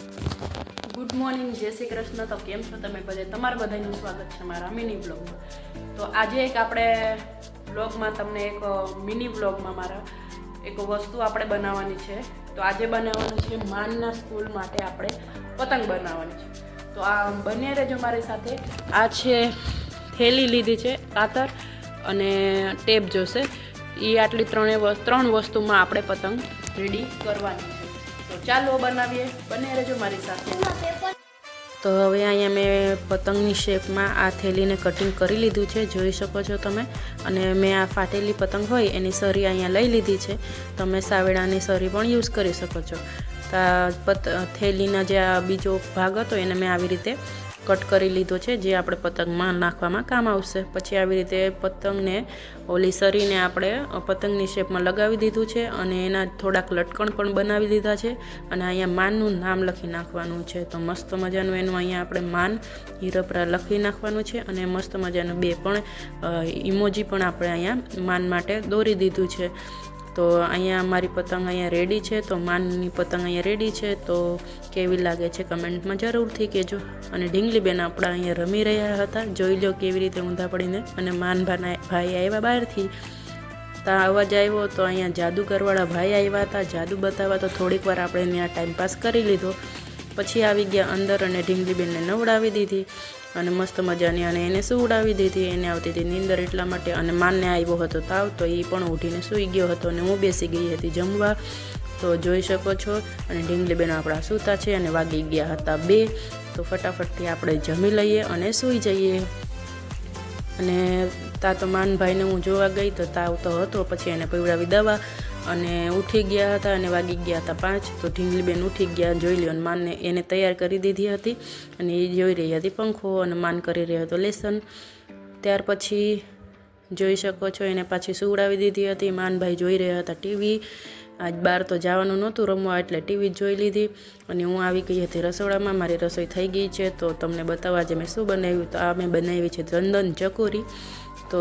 Good morning જય શ્રી કૃષ્ણ. તો કેમ છો તમે બધે? તમારું બધાનું સ્વાગત છે મારા મિની બ્લોગમાં તો આજે એક આપણે બ્લોગમાં તમને એક મિની બ્લોગમાં મારા એક વસ્તુ આપણે બનાવવાની છે. તો આજે બનાવવાનું છે માનના સ્કૂલ માટે આપણે પતંગ બનાવવાની છે. તો આ બંને રહેજો મારી સાથે. આ છે થેલી લીધી છે, કાતર અને ટેપ જોશે. એ આટલી ત્રણે ત્રણ વસ્તુમાં આપણે પતંગ રેડી કરવાની છે. તો ચાલો બનાવીએ. બને રહેજો મારી સાથે. તો હવે અહીંયા મેં પતંગની શેપમાં આ થેલીને કટિંગ કરી લીધું છે જોઈ શકો છો તમે. અને મેં આ ફાટેલી પતંગ હોય એની સરી અહીંયા લઈ લીધી છે. તમે સાવેડાની સરી પણ યુઝ કરી શકો છો. તો આ પત થેલીના જે આ બીજો ભાગ હતો એને મેં આવી રીતે કટ કરી લીધો છે, જે આપણે પતંગમાં નાખવામાં કામ આવશે. પછી આવી રીતે પતંગને ઓલી સરીને આપણે પતંગની શેપમાં લગાવી દીધું છે અને એના થોડાક લટકણ પણ બનાવી દીધા છે અને અહીંયા માનનું નામ લખી નાખવાનું છે. તો મસ્ત મજાનું એનું અહીંયા આપણે માન, હીરપરા લખી નાખવાનું છે અને મસ્ત મજાનું બે પણ ઇમોજી પણ આપણે અહીંયા માન માટે દોરી દીધું છે. તો અહીંયા મારી પતંગ અહીંયા રેડી છે, તો માનની પતંગ અહીંયા રેડી છે, તો કેવી લાગે છે કમેન્ટમાં જરૂરથી કહેજો. અને ઢીંગલીબેન આપણા અહીંયા રમી રહ્યા હતા. જોઈ લો કેવી રીતે ઊંધા પડીને. અને માન ભાઈ આવ્યા બહારથી. તા અવાજ આવ્યો તો અહીંયા જાદુગરવાળા ભાઈ આવ્યા હતા. જાદુ બતાવવા તો થોડીક વાર આપણે ત્યાં ટાઈમપાસ કરી લીધો. પછી આવી ગયા અંદર અને ઢીંગલીબેનને નવડાવી દીધી અને મસ્ત મજાની અને એને સુવડાવી દીધી. એને આવતી હતી નીંદર એટલા માટે અને માનને આવ્યો હતો તાવ, તો એ પણ ઉઠીને સૂઈ ગયો હતો અને હું બેસી ગઈ હતી જમવા. તો જોઈ શકો છો અને ઢીંગલીબેન આપણા સૂતા છે અને વાગી ગયા હતા બે. તો ફટાફટથી આપણે જમી લઈએ અને સૂઈ જઈએ. અને તા તો માનભાઈને હું જોવા ગઈ તો તાવ તો હતો, પછી એને પીવડાવી દવા અને ઉઠી ગયા હતા અને વાગી ગયા હતા પાંચ. તો ઢીંગલીબેન ઉઠી ગયા, જોઈ લ્યો અને માનને એને તૈયાર કરી દીધી હતી અને એ જોઈ રહી હતી પંખો અને માન કરી રહ્યો હતો લેસન. ત્યાર પછી જોઈ શકો છો એને પાછી સુવડાવી દીધી હતી. માનભાઈ જોઈ રહ્યા હતા ટીવી. આજ બહાર તો જવાનું નહોતું રમવા, એટલે ટીવી જોઈ લીધી. અને હું આવી ગઈ હતી રસોડામાં. મારી રસોઈ થઈ ગઈ છે, તો તમને બતાવવા જે મેં શું બનાવ્યું? તો આ મેં બનાવી છે ચંદન ચકોરી. તો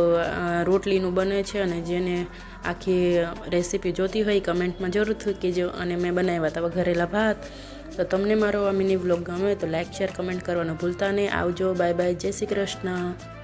રોટલીનું બને છે અને જેને આખી રેસીપી જોતી હોય કમેન્ટમાં જરૂરથી કહેજો અને મેં બનાવ્યા હતા વઘારેલા ભાત. તો તમને મારો આ મિની વ્લોગ ગમે તો લાઇક શેર, કમેન્ટ કરવાનું ભૂલતા નહીં. આવજો, બાય બાય, જય શ્રી કૃષ્ણ.